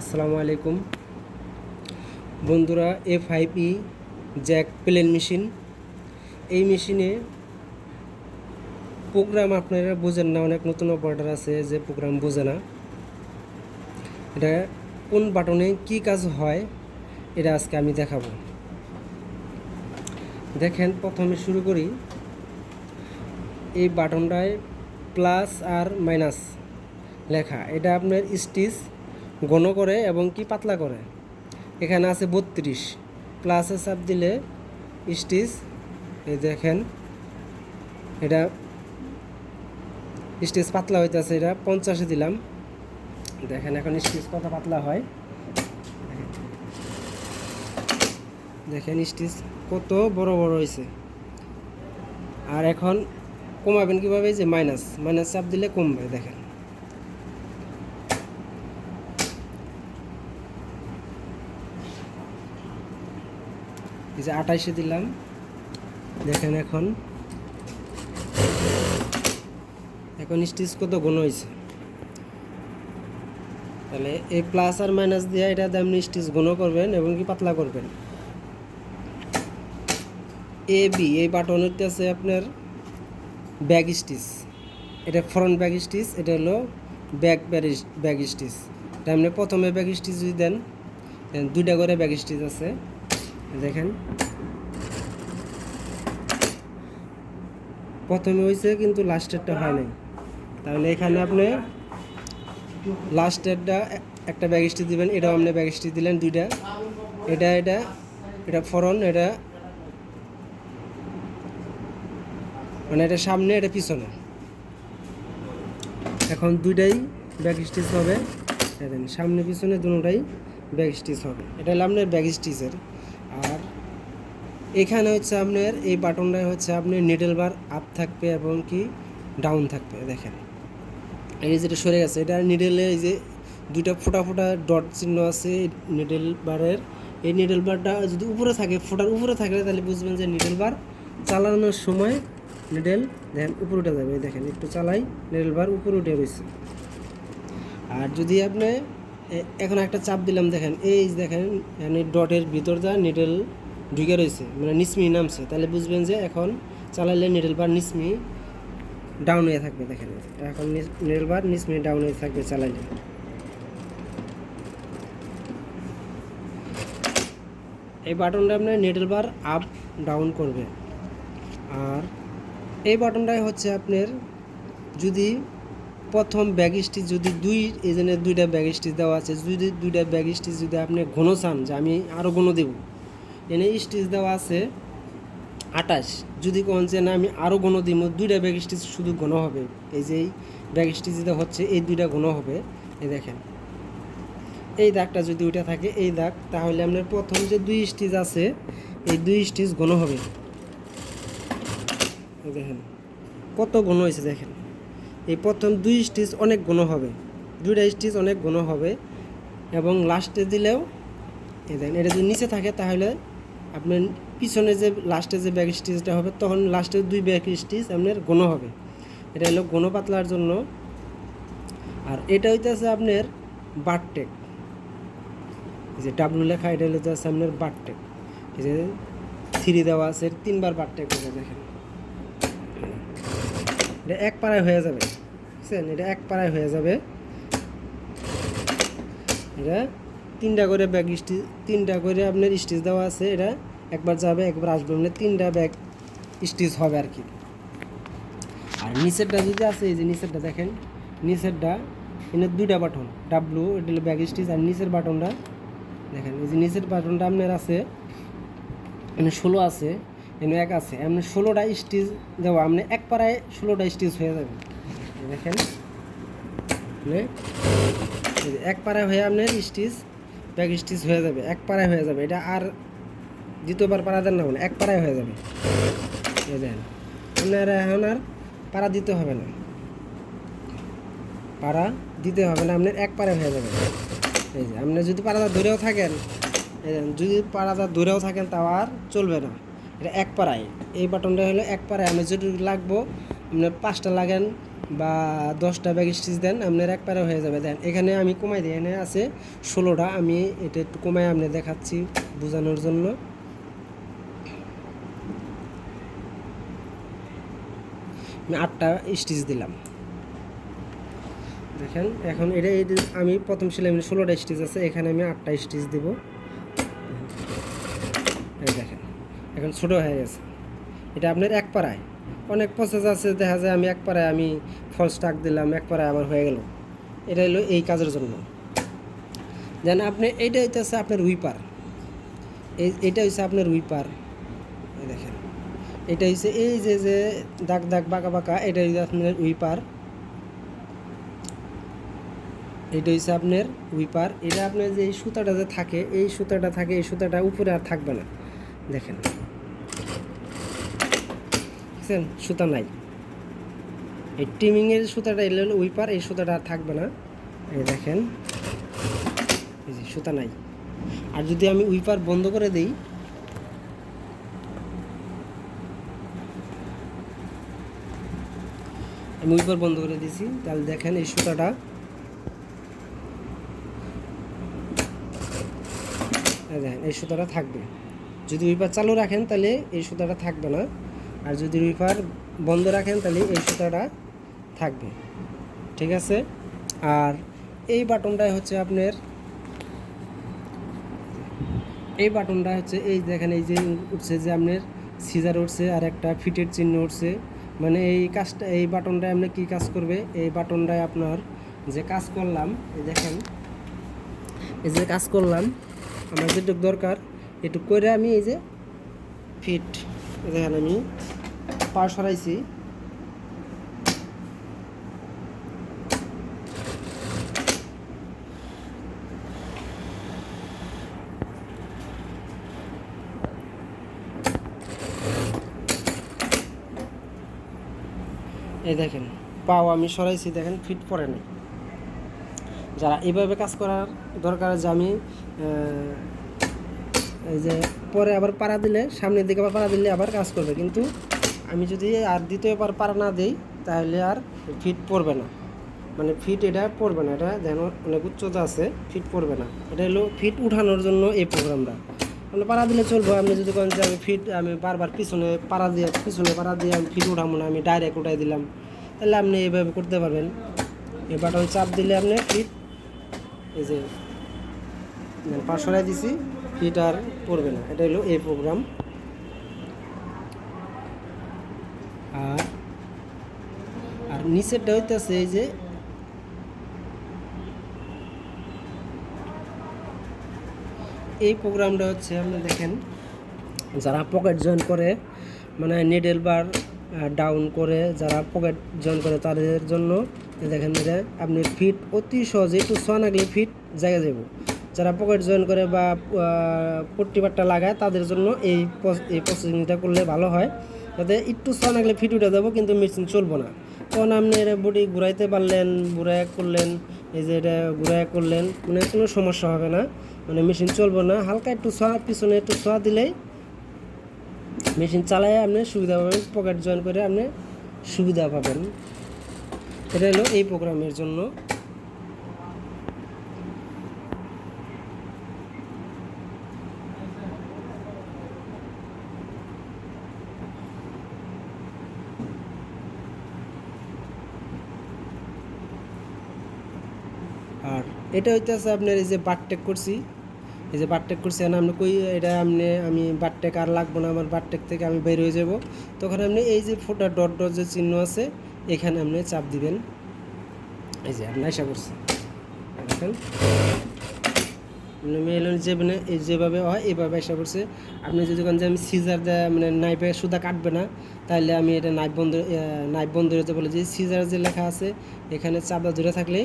আসসালামু আলাইকুম। বন্ধুরা A five E Jack plain machine. এই মেশিনে প্রোগ্রাম আপনারা বোঝেন না, অনেক নতুন অপারেটার আছে যে প্রোগ্রাম বোঝে না। এটা কোন বাটনে কি কাজ হয়, এটা আজকে আমি দেখাবো। দেখেন, প্রথমে শুরু করি। এই বাটনটায় প্লাস আর মাইনাস লেখা। এটা আপনার স্টিচ ঘন করে এবং কি পাতলা করে? এখানে আছে বত্রিশ। প্লাসে চাপ দিলে স্টিচ, এই দেখেন, এটা স্টিচ পাতলা হইতেছে, এটা পঞ্চাশে দিলাম। দেখেন এখন স্টিচ কত পাতলা হয়? দেখেন স্টিচ কত বড় বড় হয়েছে আর এখন কমাবেন কীভাবে? যে মাইনাস মাইনাস চাপ দিলে কমবে, দেখেন। যে আঠাইশে দিলাম। দেখেন এখন। এখন স্টিচ কত গুণ হয়েছে? তাহলে এই প্লাস আর মাইনাস দিয়ে এটা আপনি স্টিচ ঘন করবেন এবং কি পাতলা করবেন। এ, বি, এই বাটনটা আছে আপনার ব্যাগ স্টিচ। এটা ফ্রন্ট ব্যাগ স্টিচ, এটা হলো ব্যাক ব্যাগ স্টিচ। এটা আপনি প্রথমে ব্যাগ স্টিচ যদি দেন দুইটা করে ব্যাগ স্টিচ আছে। দেখেন। প্রথমে হয়েছে কিন্তু লাস্টেরটা হয় নাই। তাহলে এখানে আপনি লাস্টেরটা একটা ব্যাগ স্টিচ দিবেন, এটাও আপনি ব্যাগ স্টিচ দিলেন দুইটা। এটা এটা এটা ফরন, এটা মানে এটা সামনে, এটা পিছনে। এখন দুইটাই ব্যাগ স্টিচ হবে। দেখেন, সামনে, পিছনে দুটোটাই ব্যাগ স্টিচ হবে। এটা হলো আপনার ব্যাগ স্টিচের এখানে হচ্ছে আপনার, এই বাটনটায় হচ্ছে আপনার নিডল বার আপ থাকবে এবং কি ডাউন থাকবে, দেখেন। এই যেটা সরে গেছে, এটা নিডেলে এই যে দুইটা ফোটা ফোটা ডট চিহ্ন আছে নিডেল বারের এই নিডল বারটা যদি উপরে থাকে, ফোটার উপরে থাকলে তাহলে বুঝবেন যে নিডল বার চালানোর সময় নিডেল দেখেন, উপরে উঠে যাবে দেখেন, একটু চালাই নিডল বার উপরে উঠে রয়েছে আর যদি আপনি এখন একটা চাপ দিলাম, দেখেন, এই দেখেন ডটের ভিতর যা নিডেল ঢুকে রয়েছে মানে নিসমি নামছে। তাহলে বুঝবেন যে এখন চালাইলে নিডেল বার নিসমি ডাউন হয়ে থাকবে, দেখেন। এখন নিডেল বার নিসমি ডাউন হয়ে থাকবে চালাইলে। এই বাটনটা আপনার নিডেল বার আপ ডাউন করবে। আর এই বাটনটাই হচ্ছে আপনার যদি প্রথম ব্যাগ স্টিচ যদি দুই এজনের দুইটা ব্যাগ স্টিচ দেওয়া আছে, যদি দুইটা ব্যাগ স্টিচ যদি আপনি ঘন চান, যে আমি আরও ঘন দেব এনে স্টিচ দেওয়া আছে। আটাশ যদি কোন যে না, আমি আরও ঘন দিব। দুইটা ব্যাগ স্টিচ শুধু ঘন হবে। এই যে এই ব্যাগ স্টিচ যেটা হচ্ছে, এই দুইটা ঘন হবে। এই দেখেন। এই দাগটা যদি ওইটা থাকে, এই দাগ, তাহলে আপনার প্রথম যে দুই স্টিচ আছে, এই দুই স্টিচ ঘন হবে। দেখেন। কত ঘন হয়েছে দেখেন। এই প্রথম দুই স্টিচ অনেক ঘন হবে। দুইটা স্টিচ অনেক ঘন হবে। এবং লাস্টে দিলেও, এই দেখেন, এটা যদি নিচে থাকে, তাহলে আপনার পিছনে যে লাস্টে যে ব্যাক স্টিচটা হবে, তখন লাস্টের দুই ব্যাক স্টিচ আপনার ঘন হবে। এটা হলো ঘন পাতলার জন্য। আর এটা হইতেছে আপনার বারটেক যে ডাব্লু লেখা, এটা হচ্ছে আপনার বারটেক এই যে থ্রি দেওয়া আছে, তিনবার বারটেক হবে দেখেন। এটা এক পাড়ায় হয়ে যাবে। বুঝছেন? এটা এক পাড়ায় হয়ে যাবে। এটা তিনটা করে ব্যাগ স্টিচ তিনটা করে আপনার স্টিচ দেওয়া আছে, এটা একবার যাবে, একবার আসবে মানে তিনটা ব্যাগ স্টিচ হবে আর কি। আর নিচেরটা যদি আছে, এই যে নিচেরটা দেখেন, নিচেরটা এখানে দুইটা বাটন ডাব্লু এটা ব্যাগ স্টিচ আর নিচের বাটনটা দেখেন, এই যে নিচের বাটনটা আপনার আছে এখানে ষোলো আছে এখানে এক আছে, এমনি ষোলোটা স্টিচ দেওয়া, আপনি এক পাড়ায় ষোলোটা স্টিচ হয়ে যাবে। দেখেন এক পাড়ায় হয়ে আপনার স্টিচ ব্যাক স্টিচ হয়ে যাবে, এক পাড়ায় হয়ে যাবে। এটা আর দ্বিতীয়বার পাড়া দেন না এক পাড়ায় হয়ে যাবে। আপনার এখন আর পাড়া দিতে হবে না। পাড়া দিতে হবে না, আপনার এক পাড়ায় হয়ে যাবে। এই যে, আপনি যদি পাড়াটা ধরেও থাকেন যদি পাড়াটা ধরেও থাকেন তাও আর চলবে না। এটা এক পাড়ায়। এই বাটনটা হলো এক পাড়ায়। আপনি যেটুকু লাগবো, আপনি পাঁচটা লাগেন বা দশটা ব্যাগ স্টিচ দেন, আপনার একবারে হয়ে যাবে। দেন, এখানে আমি কমাই দিই এখানে আছে ষোলোটা। আমি এটা একটু কমাই আপনি দেখাচ্ছি বোঝানোর জন্য। আমি আটটা স্টিচ দিলাম। দেখেন, এখন এটা আমি প্রথম মানে ষোলোটা স্টিচ আছে, এখানে আমি আটটা স্টিচ দেব। দেখেন, এখন ছোটো হয়ে গেছে। এটা আপনার এক পাড়ায়। অনেক প্রসেস আছে, দেখা যায় আমি এক পাড়ায় আমি ফলস টাক দিলাম, এক পাড়ায় আবার হয়ে গেল। এটা হলো এই কাজের জন্য। যেন আপনি, এইটা হইতেছে আপনার উইপার। এই, এইটা হচ্ছে আপনার উইপার। দেখেন। এটা হচ্ছে এই যে যে দাগ দাগ, বাঁকা বাঁকা, এটা হচ্ছে আপনার উইপার। এটা হচ্ছে আপনার উইপার। এটা আপনার যে এই সুতাটা যে থাকে, এই সুতাটা থাকে, এই সুতাটা উপরে আর থাকবে না। দেখেন। বুঝছেন সুতা নাই। এই টিমিংয়ের সুতাটা এলে উইপার, এই সুতাটা থাকবে না। এই দেখেন, এই যে সুতা নাই। আর যদি আমি উইপার বন্ধ করে দিই, আমি উইপার বন্ধ করে দিয়েছি। তাহলে দেখেন এই সুতাটা দেখেন, এই সুতাটা থাকবে। যদি উইপার চালু রাখেন, তাহলে এই সুতাটা থাকবে না। আর যদি উইপার বন্ধ রাখেন, তাহলে এই সুতাটা থাকবে। ঠিক আছে? আর এই বাটনটাই হচ্ছে আপনার, এই বাটনটা হচ্ছে এই দেখেন, এই যে উঠছে যে আপনার সিজার উঠছে আর একটা ফিটের চিহ্ন উঠছে। মানে এই কাজটা, এই বাটনটায় আপনি কী কাজ করবে? এই বাটনটায় আপনার যে কাজ করলাম, এই দেখেন, এই যে কাজ করলাম, আমার যেটুকু দরকার একটু করে আমি এই যে ফিট, দেখেন আমি পা সরাইছি। এই দেখেন, পাও আমি সরাইছি, দেখেন ফিট পড়ে নাই। যারা এইভাবে কাজ করার দরকার যে আমি এই যে পরে আবার পাড়া দিলে, সামনের দিকে আবার পাড়া দিলে আবার কাজ করবে। কিন্তু আমি যদি আর দ্বিতীয়বার পাড়া না দিই, তাহলে আর ফিট পড়বে না। মানে ফিট এটা পড়বে না, এটা যেন অনেক উচ্চতা আছে, ফিট পড়বে না। এটা হলো ফিট উঠানোর জন্য এই প্রোগ্রামটা মানে পাড়া দিলে চলবো, আপনি যদি করেন যে আমি ফিট, আমি বারবার পিছনে পাড়া দিয়ে, পিছনে পাড়া দিয়ে আমি ফিট উঠাবো না, আমি ডাইরেক্ট উঠাই দিলাম। তাহলে আপনি এইভাবে করতে পারবেন। এই বাটন চাপ দিলে আপনি ফিট, এই যে পা সরাই দিছি, ফিট আর পড়বে না। এটা হলো এই প্রোগ্রাম আর আর নিচেরটা হইতেছে এই যে, এই প্রোগ্রামটা হচ্ছে আপনি দেখেন, যারা পকেট জয়েন করে মানে নিডেল বার ডাউন করে যারা পকেট জয়েন করে তাদের জন্য দেখেন যে আপনি ফিট অতি সহজে, একটু ছ নাগলে ফিট জায়গা যাব যারা পকেট জয়েন করে বা পট্টি বাট্টা লাগায় তাদের জন্য এই এই প্রসেসিংটা করলে ভালো হয়। যাতে একটু ছ নাগলে ফিট উঠে যাব, কিন্তু মেশিন চলবো না। তখন আপনি এটা বডি ঘুরাইতে পারলেন ঘুরায় করলেন, এই যে এটা ঘুরায় করলেন মানে কোনো সমস্যা হবে না। মানে মেশিন চলবো না, হালকা একটু ছোঁয়া পিছনে একটু ছোঁয়া দিলেই মেশিন চালায় আপনি সুবিধা পাবেন পকেট জয়েন করে আপনি সুবিধা পাবেন। এটা হলো এই প্রোগ্রামের জন্য আর এটা হইতেছে আপনার এই যে বাটটেক করছি। এই যে বাটটেক করছি না আপনি কই, এটা আপনি আমি বাটটেক আর লাগবো না, আমার বাটটেক থেকে আমি বের হয়ে যাব। তখন আপনি এই যে ফোটা ডট ডট যে চিহ্ন আছে, এখানে আপনি চাপ দিবেন। এই যে আপনি আশা করছি। দেখেন। মানে মেল যেভাবে এই যেভাবে হয় এইভাবে আশা করছে। আপনি যদি যে আমি সিজার মানে নাইফে সুদা কাটবে না তাহলে আমি এটা নাইফ বন্ধ নাইফ বন্ধ বলে যে সিজার যে লেখা আছে, এখানে চাপা ধরে থাকলে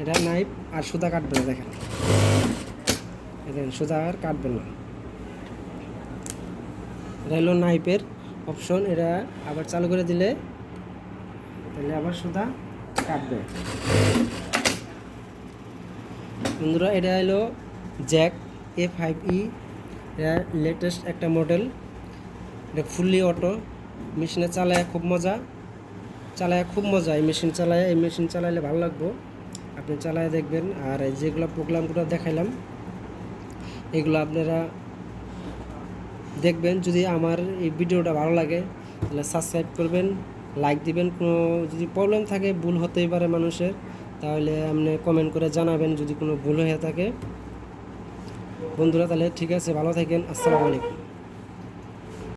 এটা নাইফ আর সুতা কাটবে না, দেখেন। দেখেন, সুতা আর কাটবে না। এটা হলো নাইফের অপশন এটা আবার চালু করে দিলে, তাহলে আবার সুতা কাটবে। বন্ধুরা, এটা হলো জ্যাক এ ফাইভ ই এটা লেটেস্ট একটা মডেল এটা ফুললি অটো মেশিনে চালায় খুব মজা। চালায় খুব মজা, এই মেশিন চালায়, এই মেশিন চালাইলে ভালো লাগবো। আপনি চালায় দেখবেন। আর যেগুলো প্রোগ্রামগুলো দেখাইলাম, এগুলো আপনারা দেখবেন। যদি আমার এই ভিডিওটা ভালো লাগে, তাহলে সাবস্ক্রাইব করবেন লাইক দিবেন। কোনো যদি প্রবলেম থাকে, ভুল হতেই পারে মানুষের, তাহলে আপনি কমেন্ট করে জানাবেন যদি কোনো ভুল হয়ে থাকে। বন্ধুরা, তাহলে ঠিক আছে, ভালো থাকেন। আসসালামু আলাইকুম।